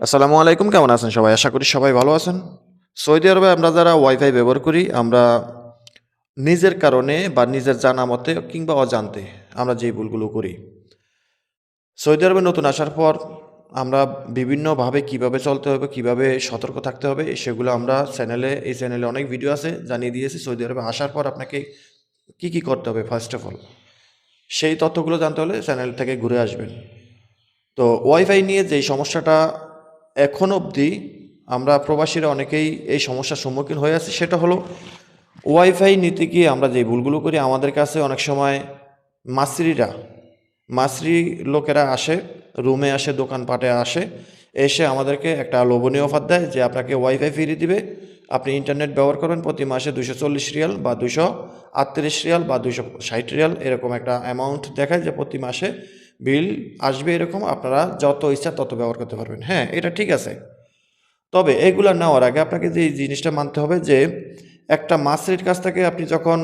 আসসালামু আলাইকুম, কেমন আছেন সবাই? আশা করি সবাই ভালো আছেন। সৌদি আরবে আমরা যারা ওয়াইফাই ব্যবহার করি, আমরা নিজের কারণে বা নিজের জানা মতে কিংবা অজান্তে আমরা যে ভুলগুলো করি। সৌদি আরবে নতুন আসার পর আমরা বিভিন্নভাবে কীভাবে চলতে হবে, কীভাবে সতর্ক থাকতে হবে, সেগুলো আমরা চ্যানেলে, এই চ্যানেলে অনেক ভিডিও আছে জানিয়ে দিয়েছি। সৌদি আরবে আসার পর আপনাকে কি কি করতে হবে? ফার্স্ট অফ অল সেই তথ্যগুলো জানতে হলে চ্যানেল থেকে ঘুরে আসবেন। তো ওয়াইফাই নিয়ে যেই সমস্যাটা এখন অবধি আমরা প্রবাসীরা অনেকেই এই সমস্যার সম্মুখীন হয়ে আছি। সেটা হলো ওয়াইফাই নিতে গিয়ে আমরা যে ভুলগুলো করি, আমাদের কাছে অনেক সময় মাসরিরা মাসরি লোকেরা আসে, রুমে আসে, দোকানপাটে আসে, এসে আমাদেরকে একটা লোভনীয় অফার দেয় যে আপনাকে ওয়াইফাই ফ্রি দিবে। আপনি ইন্টারনেট ব্যবহার করবেন প্রতি মাসে দুশো চল্লিশ রিয়াল বা দুশো আটত্রিশ রিয়াল বা দুশো ষাট রিয়াল এরকম একটা অ্যামাউন্ট দেখায় যে প্রতি মাসে বিল আসবে এরকম, আপনারা যত ইচ্ছা তত ব্যবহার করতে পারবেন। হ্যাঁ এটা ঠিক আছে। তবে এগুলো নেওয়ার আগে আপনাকে যে জিনিসটা মানতে হবে যে, একটা মাসরির কাছ থেকে আপনি যখন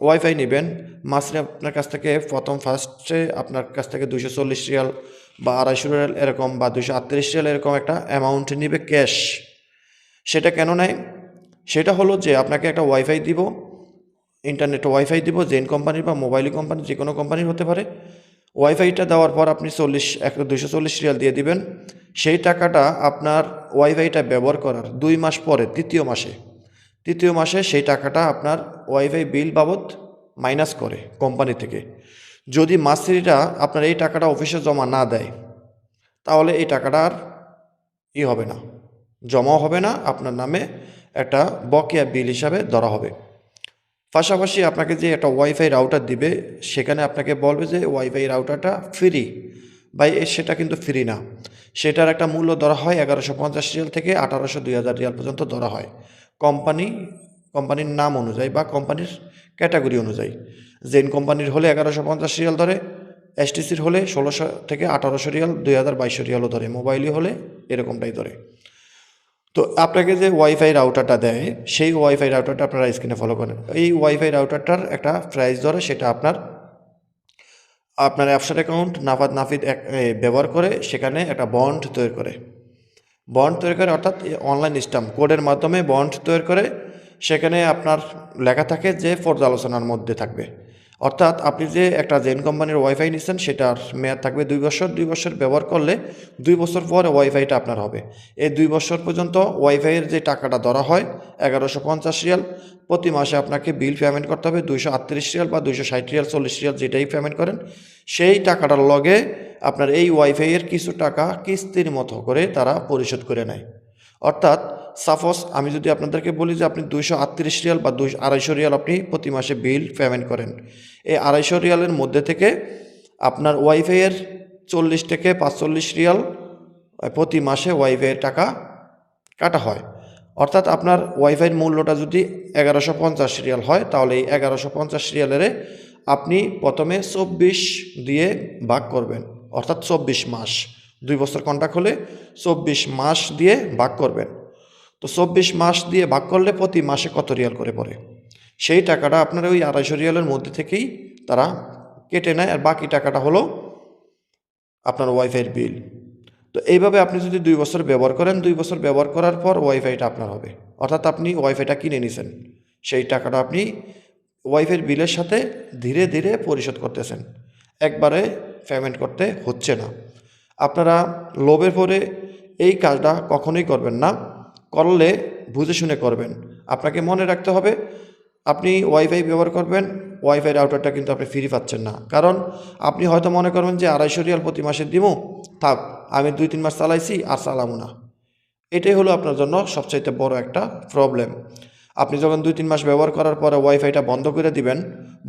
ওয়াইফাই নেবেন, মাসরি আপনার কাছ থেকে প্রথম ফার্স্টে আপনার কাছ থেকে দুশো চল্লিশ রিয়াল বা আড়াইশো রিয়াল এরকম বা দুশো আটত্রিশ রিয়াল এরকম একটা অ্যামাউন্ট নেবে ক্যাশ সেটা কেন নেয়? সেটা হলো যে, আপনাকে একটা ওয়াইফাই দিব ইন্টারনেট ওয়াইফাই দিব জেন কোম্পানির বা মোবাইল কোম্পানি যে কোনো কোম্পানির হতে পারে। ওয়াইফাইটা দেওয়ার পর আপনি চল্লিশ, এক দুশো চল্লিশ রিয়াল দিয়ে দিবেন। সেই টাকাটা আপনার ওয়াইফাইটা ব্যবহার করার দুই মাস পরে, তৃতীয় মাসে তৃতীয় মাসে সেই টাকাটা আপনার ওয়াইফাই বিল বাবদ মাইনাস করে কোম্পানি থেকে। যদি মাসিরা আপনার এই টাকাটা অফিসে জমা না দেয়, তাহলে এই টাকাটা আর ই হবে না, জমাও হবে না, আপনার নামে একটা বকেয়া বিল হিসাবে ধরা হবে। পাশাপাশি আপনাকে যে একটা ওয়াইফাই রাউটার দিবে, সেখানে আপনাকে বলবে যে ওয়াইফাই রাউটারটা ফ্রি এ- সেটা কিন্তু ফ্রি না। সেটার একটা মূল্য ধরা হয় এগারোশো পঞ্চাশ রিয়াল থেকে আঠারোশো দুই হাজার রিয়াল পর্যন্ত ধরা হয়। কোম্পানি, কোম্পানির নাম অনুযায়ী বা কোম্পানির ক্যাটাগরি অনুযায়ী। জেন কোম্পানির হলে এগারোশো পঞ্চাশ রিয়াল ধরে এসটিসির হলে ষোলোশো থেকে আঠারোশো রিয়াল, দুই হাজার বাইশশো রিয়ালও ধরে। মোবাইলই হলে এরকমটাই ধরে। তো আপনাকে যে ওয়াইফাই রাউটারটা দেয়, সেই ওয়াইফাই রাউটারটা আপনারা স্ক্রিনে ফলো করেন। এই ওয়াইফাই রাউটারটার একটা প্রাইস ধরে, সেটা আপনার আপনার অ্যাপসার অ্যাকাউন্ট নাফাদ নাফিদ ব্যবহার করে সেখানে একটা বন্ড তৈরি করে। বন্ড তৈরি করে, অর্থাৎ অনলাইন স্টাম্প কোডের মাধ্যমে বন্ড তৈরি করে, সেখানে আপনার লেখা থাকে যে পর্যালোচনার মধ্যে থাকবে। অর্থাৎ আপনি যে একটা জেন কোম্পানির ওয়াইফাই নিচ্ছেন, সেটার মেয়াদ থাকবে দুই বছর। দুই বছর ব্যবহার করলে দুই বছর পরে ওয়াইফাইটা আপনার হবে। এই দুই বছর পর্যন্ত ওয়াইফাইয়ের যে টাকাটা ধরা হয়, এগারোশো পঞ্চাশ রিয়াল। প্রতি মাসে আপনাকে বিল পেমেন্ট করতে হবে দুইশো আটত্রিশ রিয়াল বা দুইশো ষাট রিয়াল, চল্লিশ রিয়াল, যেটাই পেমেন্ট করেন। সেই টাকাটার লগে আপনার এই ওয়াইফাইয়ের কিছু টাকা কিস্তির মতো করে তারা পরিশোধ করে নেয়। অর্থাৎ সাপোজ আমি যদি আপনাদেরকে বলি যে আপনি দুইশো আটত্রিশ রিয়াল বা দুই আড়াইশো রিয়াল আপনি প্রতি মাসে বিল পেমেন্ট করেন, এই আড়াইশো রিয়ালের মধ্যে থেকে আপনার ওয়াইফাইয়ের চল্লিশ থেকে পাঁচচল্লিশ রিয়াল প্রতি মাসে ওয়াইফাইয়ের টাকা কাটা হয়। অর্থাৎ আপনার ওয়াইফাইয়ের মূল্যটা যদি এগারোশো পঞ্চাশ রিয়াল হয়, তাহলে এই এগারোশো পঞ্চাশ রিয়ালের আপনি প্রথমে চব্বিশ দিয়ে ভাগ করবেন, অর্থাৎ চব্বিশ মাস। দুই বছর কন্ট্রাক্ট হলে চব্বিশ মাস দিয়ে ভাগ করবেন। তো চব্বিশ মাস দিয়ে ভাগ করলে প্রতি মাসে কত রিয়াল করে পড়ে? সেই টাকাটা আপনার ওই আড়াইশো রিয়ালের মধ্যে থেকেই তারা কেটে নেয় আর বাকি টাকাটা হলো আপনার ওয়াইফাইয়ের বিল। তো এইভাবে আপনি যদি দুই বছর ব্যবহার করেন, দুই বছর ব্যবহার করার পর ওয়াইফাইটা আপনার হবে। অর্থাৎ আপনি ওয়াইফাইটা কিনে নিছেন। সেই টাকাটা আপনি ওয়াইফাইয়ের বিলের সাথে ধীরে ধীরে পরিশোধ করতেছেন। একবারে পেমেন্ট করতে হচ্ছে না। আপনারা লোভের পরে এই কাজটা কখনোই করবেন না। করলে বুঝে শুনে করবেন। আপনাকে মনে রাখতে হবে, আপনি ওয়াইফাই ব্যবহার করবেন ওয়াইফাই রাউটারটা কিন্তু আপনি ফ্রি পাচ্ছেন না। কারণ আপনি হয়তো মনে করবেন যে আড়াইশো রিয়াল প্রতি মাসে দিবো থাক, আমি দুই তিন মাস চালাইছি আর চালামো না। এটাই হলো আপনার জন্য সবচাইতে বড় একটা প্রবলেম আপনি যখন দুই, তিন মাস ব্যবহার করার পরে ওয়াইফাইটা বন্ধ করে দিবেন,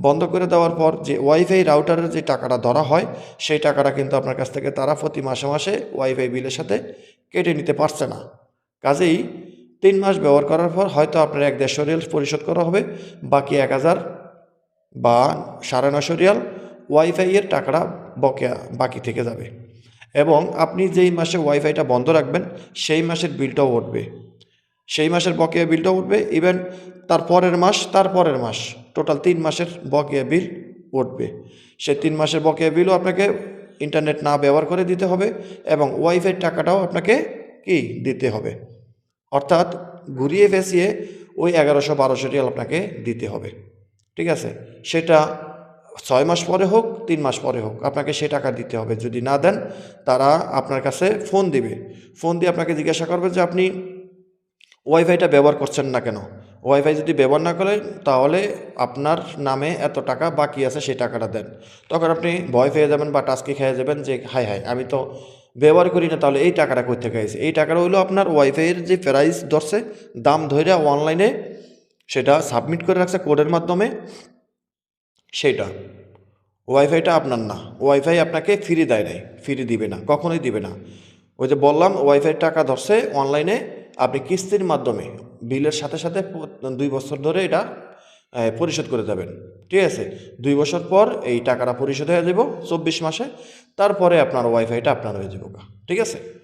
বন্ধ করে দেওয়ার পর যে ওয়াইফাই রাউটারের যে টাকাটা ধরা হয়, সেই টাকাটা কিন্তু আপনার কাছ থেকে তারা প্রতি মাসে মাসে ওয়াইফাই বিলের সাথে কেটে নিতে পারছে না। কাজেই তিন মাস ব্যবহার করার পর হয়তো আপনার এক দেড়শো রিয়াল পরিশোধ করা হবে, বাকি এক হাজার বা সাড়ে নশো রিয়াল ওয়াইফাইয়ের টাকাটা বকেয়া, বাকি থেকে যাবে। এবং আপনি যেই মাসে ওয়াইফাইটা বন্ধ রাখবেন, সেই মাসের বিলটাও উঠবে। সেই মাসের বকেয়া বিলটা উঠবে ইভেন তার পরের মাস, তার পরের মাস টোটাল তিন মাসের বকেয়া বিল উঠবে। সেই তিন মাসের বকেয়া বিলও আপনাকে ইন্টারনেট না ব্যবহার করে দিতে হবে এবং ওয়াইফাই টাকাটাও আপনাকে কি দিতে হবে? অর্থাৎ ঘুরিয়ে ফেসিয়ে ওই এগারোশো বারোশো রিয়াল আপনাকে দিতে হবে। ঠিক আছে? সেটা ছয় মাস পরে হোক, তিন মাস পরে হোক, আপনাকে সে টাকা দিতে হবে। যদি না দেন, তারা আপনার কাছে ফোন দিবে। ফোন দিয়ে আপনাকে জিজ্ঞাসা করবে যে, আপনি ওয়াইফাইটা ব্যবহার করছেন না কেন? ওয়াইফাই যদি ব্যবহার না করেন, তাহলে আপনার নামে এত টাকা বাকি আছে, সেই টাকাটা দেন। তখন আপনি ভয় পেয়ে যাবেন বা টাস্কি খেয়ে যাবেন যে হাই হাই আমি তো ব্যবহার করি না, তাহলে এই টাকাটা থেকে আইছে? এই টাকাটা হইল আপনার ওয়াইফাইয়ের যে প্রাইস ধরছে, দাম ধরে অনলাইনে সেটা সাবমিট করে রাখছে কোডের মাধ্যমে, সেইটা। ওয়াইফাইটা আপনার না। ওয়াইফাই আপনাকে ফ্রি দেয় নাই ফ্রি দিবে না, কখনোই দিবে না। ওই যে বললাম ওয়াইফাই টাকা ধরছে অনলাইনে আপনি কিস্তির মাধ্যমে বিলের সাথে সাথে দুই বছর ধরে এটা পরিশোধ করে যাবেন ঠিক আছে? দুই বছর পর এই টাকাটা পরিশোধ হয়ে যাব চব্বিশ মাসে। তারপরে আপনার ওয়াইফাইটা আপনার হয়ে যাব ঠিক আছে?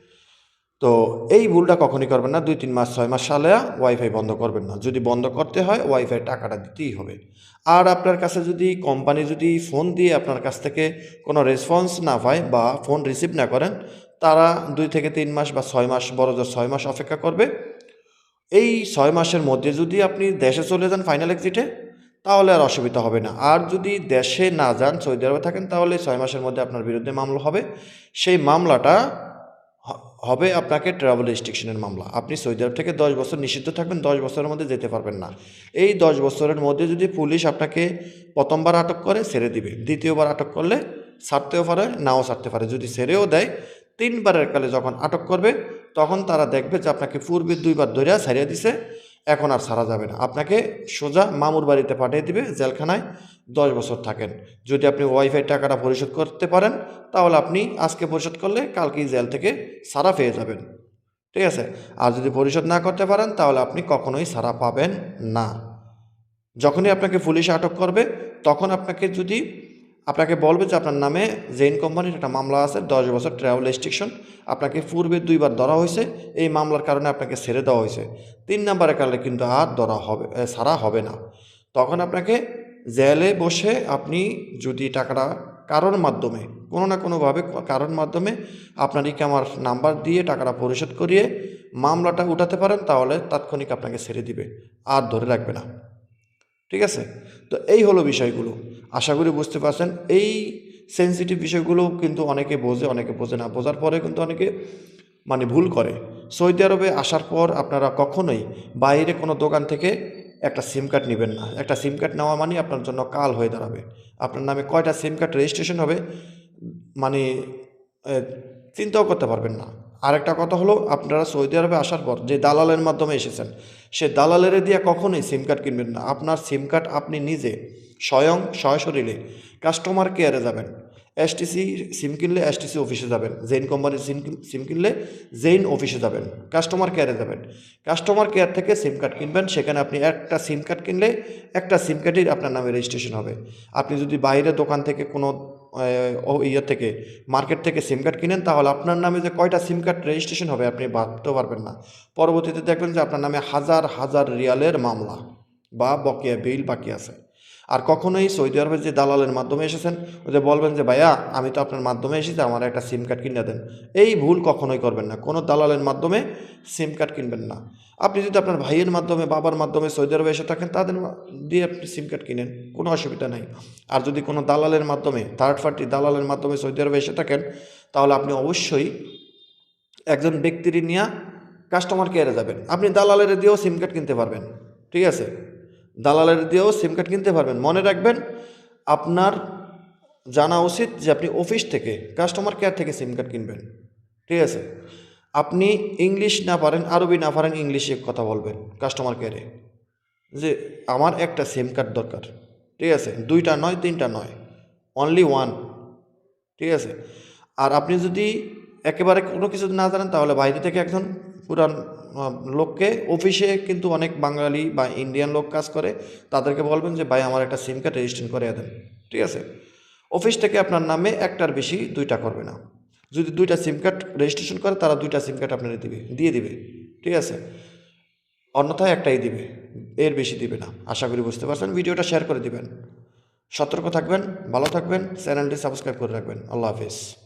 তো এই ভুলটা কখনই করবেন না, দুই, তিন মাস, ছয় মাস সালে ওয়াইফাই বন্ধ করবেন না। যদি বন্ধ করতে হয় ওয়াইফাই টাকাটা দিতেই হবে। আর আপনার কাছে যদি কোম্পানি যদি ফোন দিয়ে আপনার কাছ থেকে কোনো রেসপন্স না পায় বা ফোন রিসিভ না করেন, তারা দুই থেকে তিন মাস বা ছয় মাস, বড় ছয় মাস অপেক্ষা করবে। এই ছয় মাসের মধ্যে যদি আপনি দেশে চলে যান ফাইনাল এক্সিটে তাহলে আর অসুবিধা হবে না। আর যদি দেশে না যান, সৌদি আরবে থাকেন, তাহলে ছয় মাসের মধ্যে আপনার বিরুদ্ধে মামলা হবে। সেই মামলাটা হবে আপনাকে ট্রাভেল রেস্ট্রিকশনের মামলা। আপনি সৌদি আরব থেকে দশ বছর নিষিদ্ধ থাকবেন, দশ বছরের মধ্যে যেতে পারবেন না। এই দশ বছরের মধ্যে যদি পুলিশ আপনাকে প্রথমবার আটক করে, ছেড়ে দিবে। দ্বিতীয়বার আটক করলে ছাড়তেও পারে, নাও ছাড়তে পারে। যদি ছেড়েও দেয়, তিনবারের কালে যখন আটক করবে, তখন তারা দেখবে যে আপনাকে পূর্বে দুইবার ধরিয়া ছাড়িয়ে দিছে। এখন আর ছাড়া যাবে না। আপনাকে সোজা মামুর বাড়িতে পাঠিয়ে দিবে, জেলখানায় দশ বছর থাকেন। যদি আপনি ওয়াইফাই টাকাটা পরিশোধ করতে পারেন, তাহলে আপনি আজকে পরিশোধ করলে কালকেই জেল থেকে সারা পেয়ে যাবেন। ঠিক আছে? আর যদি পরিশোধ না করতে পারেন, তাহলে আপনি কখনোই সারা পাবেন না। যখনই আপনাকে পুলিশ আটক করবে, তখন আপনাকে যদি আপনাকে বলবে যে আপনার নামে জেইন কোম্পানির একটা মামলা আছে, দশ বছর ট্রাভেল রেস্ট্রিকশন আপনাকে পূর্বে দুইবার ধরা হয়েছে, এই মামলার কারণে আপনাকে ছেড়ে দেওয়া হয়েছে। তিন নম্বরের কারণে কিন্তু আর ধরা হবে ছাড়া হবে না। তখন আপনাকে জেলে বসে আপনি যদি টাকাটা কারোর মাধ্যমে, কোনো না কোনোভাবে কারোর মাধ্যমে আপনার ইকামার নাম্বার দিয়ে টাকাটা পরিশোধ করিয়ে মামলাটা উঠাতে পারেন, তাহলে তাৎক্ষণিক আপনাকে ছেড়ে দিবে, আর ধরে রাখবে না। ঠিক আছে? তো এই হলো বিষয়গুলো। আশা করি বুঝতে পারছেন। এই সেন্সিটিভ বিষয়গুলো কিন্তু অনেকে বোঝে অনেকে বোঝে না। বোঝার পরে কিন্তু অনেকে মানে ভুল করে। সৌদি আরবে আসার পর আপনারা কখনোই বাইরে কোনো দোকান থেকে একটা সিম কার্ড নেবেন না। একটা সিম কার্ড নেওয়া মানে আপনার জন্য কাল হয়ে দাঁড়াবে। আপনার নামে কয়টা সিম কার্ড রেজিস্ট্রেশন হবে মানে চিন্তাও করতে পারবেন না। আরেকটা কথা হলো, আপনারা সৌদি আরবে আসার পর যে দালালের মাধ্যমে এসেছেন সে দালালের দিয়ে কখনোই সিম কার্ড কিনবেন না। আপনার সিম কার্ড আপনি নিজে, স্বয়ং সশরীরে কাস্টমার কেয়ারে যাবেন। এসটিসি সিম কিনলে এসটিসি অফিসে যাবেন। জেইন কোম্পানির সিম সিম কিনলে জেইন অফিসে যাবেন। কাস্টমার কেয়ারে যাবেন। কাস্টমার কেয়ার থেকে সিম কার্ড কিনবেন, সেখানে আপনি একটা সিম কার্ড কিনলে একটা সিম কার্ডই আপনার নামে রেজিস্ট্রেশন হবে। আপনি যদি বাইরে দোকান থেকে কোনো ইয়ে থেকে মার্কেট থেকে সিম কার্ড কিনেন, তাহলে আপনার নামে যে কয়টা সিম কার্ড রেজিস্ট্রেশন হবে আপনি ভাবতে পারবেন না। পরবর্তীতে দেখবেন যে আপনার নামে হাজার হাজার রিয়ালের মামলা বা বকেয়া বিল বাকি আছে। আর কখনোই সৌদি আরবের যে দালালের মাধ্যমে এসেছেন, ওই যে বলবেন যে, ভাইয়া, আমি তো আপনার মাধ্যমে এসেছি, আমার একটা সিম কার্ড কিনে দেন। এই ভুল কখনোই করবেন না। কোনো দালালের মাধ্যমে সিম কার্ড কিনবেন না। আপনি যদি আপনার ভাইয়ের মাধ্যমে, বাবার মাধ্যমে সৌদি আরবে এসে থাকেন, তাদের দিয়ে আপনি সিম কার্ড কিনেন, কোনো অসুবিধা নাই। আর যদি কোনো দালালের মাধ্যমে থার্ড পার্টি দালালের মাধ্যমে সৌদি আরবে এসে থাকেন, তাহলে আপনি অবশ্যই একজন ব্যক্তির নিয়ে কাস্টমার কেয়ারে যাবেন। আপনি দালালের দিয়েও সিম কার্ড কিনতে পারবেন। ঠিক আছে? দালালের দিয়েও সিম কার্ড কিনতে পারবেন। মনে রাখবেন, আপনার জানা উচিত যে আপনি অফিস থেকে কাস্টমার কেয়ার থেকে সিম কার্ড কিনবেন। ঠিক আছে? আপনি ইংলিশ না পারেন, আরবি না পারেন ইংলিশে কথা বলবেন কাস্টমার কেয়ারে যে আমার একটা সিম কার্ড দরকার। ঠিক আছে? দুইটা নয়, তিনটা নয়। অনলি ওয়ান ঠিক আছে? আর আপনি যদি একেবারে কোনো কিছু না জানেন, তাহলে বাইরে থেকে একজন পুরান লোককে অফিসে কিন্তু অনেক বাঙালি বা ইন্ডিয়ান লোক কাজ করে, তাদেরকে বলবেন যে, ভাই, আমার একটা সিম কার্ড রেজিস্ট্রেশন করে দেন। ঠিক আছে? অফিস থেকে আপনার নামে একটার বেশি দুইটা করবে না। যদি দুইটা সিম কার্ড রেজিস্ট্রেশন করে, তারা দুইটা সিম কার্ড আপনার দিবে, দিয়ে দিবে। ঠিক আছে? অন্যথায় একটাই দিবে, এর বেশি দিবে না। আশা করি বুঝতে পারছেন? ভিডিওটা শেয়ার করে দিবেন। সতর্ক থাকবেন, ভালো থাকবেন চ্যানেলটি সাবস্ক্রাইব করে রাখবেন। আল্লাহ হাফিজ।